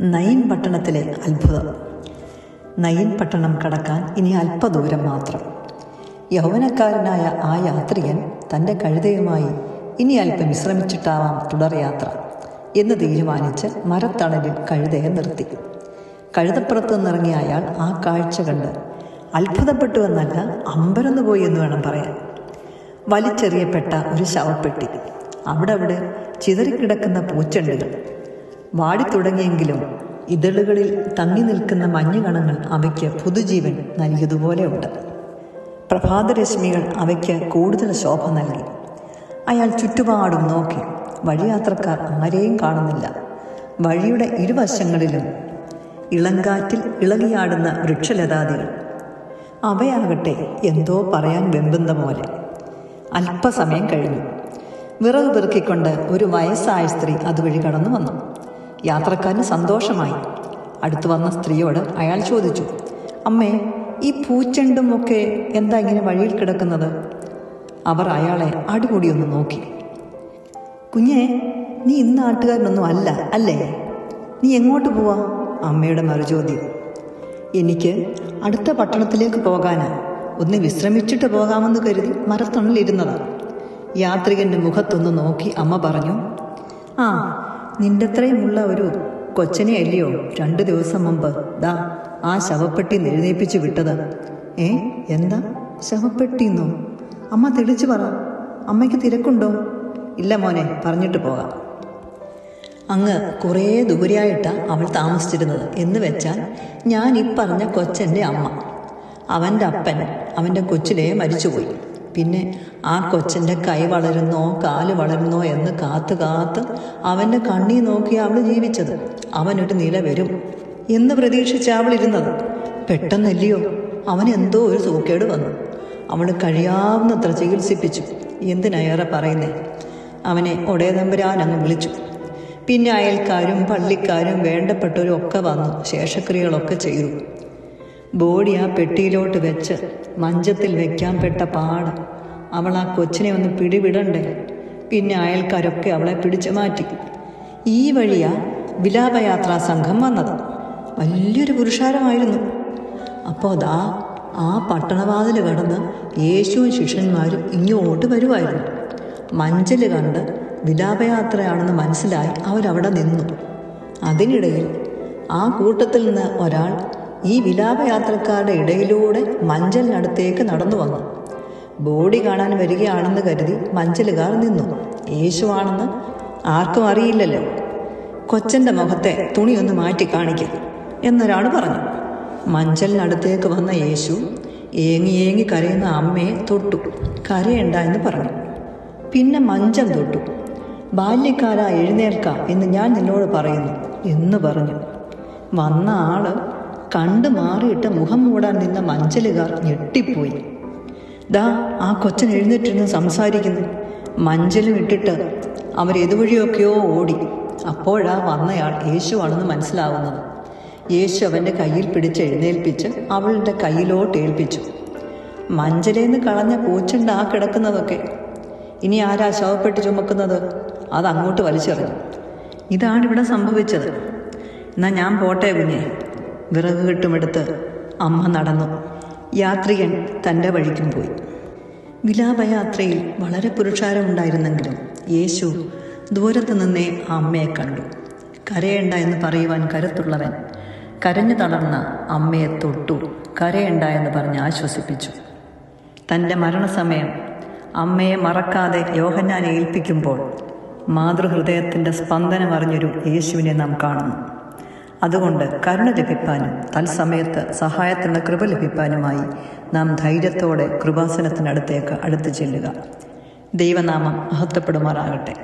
Nine പട്ടണത്തിലെ അത്ഭുതം. Nine പട്ടണം കടക്കാൻ ഇനി അല്പദൂരം മാത്രം. യൗവനക്കാരനായ ആ യാത്രികൻ തന്റെ കഴുതയുമായി ഇനി അല്പം വിശ്രമിച്ചിട്ടാവാം തുടർയാത്ര എന്ന് തീരുമാനിച്ച് മരത്തണലിൽ കഴുതയെ നിർത്തി. കഴുതപ്പുറത്ത് നിന്നിറങ്ങിയ അയാൾ ആ കാഴ്ച കണ്ട് അത്ഭുതപ്പെട്ടു എന്നല്ല അമ്പരന്ന് പോയി എന്ന് വേണം പറയാൻ. വലിച്ചെറിയപ്പെട്ട ഒരു ശവപ്പെട്ടി. അവിടെ അവിടെ ചിതറിക്കിടക്കുന്ന പൂച്ചെണ്ടുകൾ. വാടിത്തുടങ്ങിയെങ്കിലും ഇതളുകളിൽ തങ്ങി നിൽക്കുന്ന മഞ്ഞുകണങ്ങൾ അവയ്ക്ക് പുതുജീവൻ നൽകിയതുപോലെയുണ്ട് പ്രഭാതരശ്മികൾ അവയ്ക്ക് കൂടുതൽ ശോഭ നൽകി. അയാൾ ചുറ്റുപാടും നോക്കി. വഴിയാത്രക്കാർ ആരെയും കാണുന്നില്ല. വഴിയുടെ ഇരുവശങ്ങളിലും ഇളങ്കാറ്റിൽ ഇളകിയാടുന്ന വൃക്ഷലതാദികൾ. അവയാകട്ടെ എന്തോ പറയാൻ വെമ്പുന്ന പോലെ. അല്പസമയം കഴിഞ്ഞു. വിറക് പെറുക്കിക്കൊണ്ട് ഒരു വയസ്സായ സ്ത്രീ അതുവഴി കടന്നു വന്നു. യാത്രക്കാരന് സന്തോഷമായി. അടുത്തു വന്ന സ്ത്രീയോട് അയാൾ ചോദിച്ചു അമ്മേ ഈ പൂച്ചെണ്ടും ഒക്കെ എന്താ ഇങ്ങനെ വഴിയിൽ കിടക്കുന്നത്? അവർ അയാളെ ഒന്ന് നോക്കി. കുഞ്ഞേ നീ ഇന്ന് നാട്ടുകാരനൊന്നും അല്ല അല്ലേ? നീ എങ്ങോട്ട് പോവാ? അമ്മയുടെ മറുചോദ്യം എനിക്ക് അടുത്ത പട്ടണത്തിലേക്ക് പോകാനാ. ഒന്ന് വിശ്രമിച്ചിട്ട് പോകാമെന്ന് കരുതി മരത്തണലിരുന്നതാണ് യാത്രികന്റെ മുഖത്തൊന്ന് നോക്കി അമ്മ പറഞ്ഞു ആ നിന്റെ അത്രയുമുള്ള ഒരു കൊച്ചനെ അല്ലയോ? രണ്ടു ദിവസം മുമ്പ്. ദാ ആ ശവപ്പെട്ടി നെഴുന്നേപ്പിച്ചു വിട്ടത്. ഏ എന്താ ശവപ്പെട്ടിന്നോ? അമ്മ തെളിച്ചു പറ. അമ്മയ്ക്ക് തിരക്കുണ്ടോ? ഇല്ല മോനെ പറഞ്ഞിട്ട് പോകാം. അങ്ങ് കുറേ ദൂരെയായിട്ടാണ് അവൾ താമസിച്ചിരുന്നത്. എന്ന് വെച്ചാൽ ഞാൻ ഈ പറഞ്ഞ കൊച്ചന്റെ അമ്മ. അവന്റെ അപ്പൻ അവന്റെ കൊച്ചിലേ മരിച്ചുപോയി. പിന്നെ ആ കൊച്ചന്റെ കൈ വളരുന്നോ കാൽ വളരുന്നോ എന്ന് കാത്തു കാത്ത് അവന്റെ കണ്ണി നോക്കി അവൾ ജീവിച്ചത്. അവനൊരു നില വരും എന്ന് പ്രതീക്ഷിച്ച് അവൾ ഇരുന്നത്. പെട്ടെന്നല്ലയോ അവൻ എന്തോ ഒരു സൂക്കേട് വന്നു. അവൾ കഴിയാവുന്നത്ര ചികിത്സിപ്പിച്ചു. എന്തിനേറെ പറയുന്നേ? അവനെ ഒടേതമ്പുരാൻ അങ്ങ് വിളിച്ചു. പിന്നെ അയൽക്കാരും പള്ളിക്കാരും വേണ്ടപ്പെട്ടവരും ഒക്കെ വന്നു. ശേഷക്രിയകളൊക്കെ ചെയ്തു. ബോഡി ആ പെട്ടിയിലോട്ട് വെച്ച് മഞ്ചത്തിൽ വെക്കാൻ പെട്ട പാട്. അവൾ ആ കൊച്ചിനെ ഒന്ന് പിടിവിടണ്ടേ? പിന്നെ അയൽക്കാരൊക്കെ അവളെ പിടിച്ചു മാറ്റി. ഈ വഴിയാ വിലാപയാത്രാ സംഘം വന്നത്. വലിയൊരു പുരുഷാരമായിരുന്നു. അപ്പോൾ ദാ ആ പട്ടണവാതിൽ കടന്ന് യേശുവും ശിഷ്യന്മാരും ഇങ്ങോട്ട് വരുമായിരുന്നു മഞ്ചൽ കണ്ട് വിലാപയാത്രയാണെന്ന് മനസ്സിലായി അവരവിടെ നിന്നു. അതിനിടയിൽ ആ കൂട്ടത്തിൽ നിന്ന് ഒരാൾ ഈ വിലാപയാത്രക്കാരുടെ ഇടയിലൂടെ മഞ്ചലിനടുത്തേക്ക് നടന്നു വന്നു ബോഡി കാണാൻ വരികയാണെന്ന് കരുതി മഞ്ചലുകാർ നിന്നു. യേശുവാണെന്ന് ആർക്കും അറിയില്ലല്ലോ. കൊച്ചന്റെ മുഖത്തെ തുണിയൊന്ന് മാറ്റി കാണിക്കും എന്നൊരാൾ പറഞ്ഞു. മഞ്ചലിനടുത്തേക്ക് വന്ന യേശു ഏങ്ങി ഏങ്ങി കരയുന്ന അമ്മയെ തൊട്ടു. കരയണ്ട എന്ന് പറഞ്ഞു. പിന്നെ മഞ്ചം തൊട്ടു. ബാല്യക്കാരാ എഴുന്നേൽക്കാം എന്ന് ഞാൻ നിന്നോട് പറയുന്നു എന്ന് പറഞ്ഞു. വന്ന ആൾ കണ്ടു മാറിയിട്ട് മുഖം മൂടാൻ നിന്ന മഞ്ചലുകാർ ഞെട്ടിപ്പോയി. ദാ ആ കൊച്ചൻ എഴുന്നേറ്റിരുന്ന് സംസാരിക്കുന്നു. മഞ്ചലും ഇട്ടിട്ട് അവർ ഏതുവഴിയൊക്കെയോ ഓടി. അപ്പോഴാ വന്നയാൾ യേശുവാണെന്ന് മനസ്സിലാവുന്നത്. യേശു അവന്റെ കയ്യിൽ പിടിച്ച് എഴുന്നേൽപ്പിച്ച് അവളുടെ കയ്യിലോട്ട് ഏൽപ്പിച്ചു. മഞ്ചലേന്ന് കളഞ്ഞ പൂച്ചുണ്ട് ആ കിടക്കുന്നതൊക്കെ. ഇനി ആരാ ശവപ്പെട്ട് ചുമക്കുന്നത്? അത് അങ്ങോട്ട് വലിച്ചെറിഞ്ഞു. ഇതാണ് ഇവിടെ സംഭവിച്ചത്. എന്നാ ഞാൻ പോട്ടെ കുഞ്ഞെ. വിറക് കെട്ടുമെടുത്ത് അമ്മ നടന്നു. യാത്രികൻ തന്റെ വഴിക്കും പോയി. വിലാപയാത്രയിൽ വളരെ പുരുഷാരമുണ്ടായിരുന്നെങ്കിലും യേശു ദൂരത്തു നിന്നേ ആ അമ്മയെ കണ്ടു. കരയണ്ട എന്ന് പറയുവാൻ കരുത്തുള്ളവൻ കരഞ്ഞു തളർന്ന അമ്മയെ തൊട്ടു. കരയണ്ട എന്ന് പറഞ്ഞ് ആശ്വസിപ്പിച്ചു. തന്റെ മരണസമയം അമ്മയെ മറക്കാതെ യോഹന്നാനെ ഏൽപ്പിക്കുമ്പോൾ മാതൃഹൃദയത്തിന്റെ സ്പന്ദനം അറിഞ്ഞൊരു യേശുവിനെ നാം കാണുന്നു. അതുകൊണ്ട് കരുണ ലഭിപ്പാനും തത്സമയത്ത് സഹായത്തിനുള്ള കൃപ ലഭിപ്പാനുമായി നാം ധൈര്യത്തോടെ കൃപാസനത്തിനടുത്തേക്ക് അടുത്തു ചെല്ലുക. ദൈവനാമം മഹത്വപ്പെടുമാറാകട്ടെ.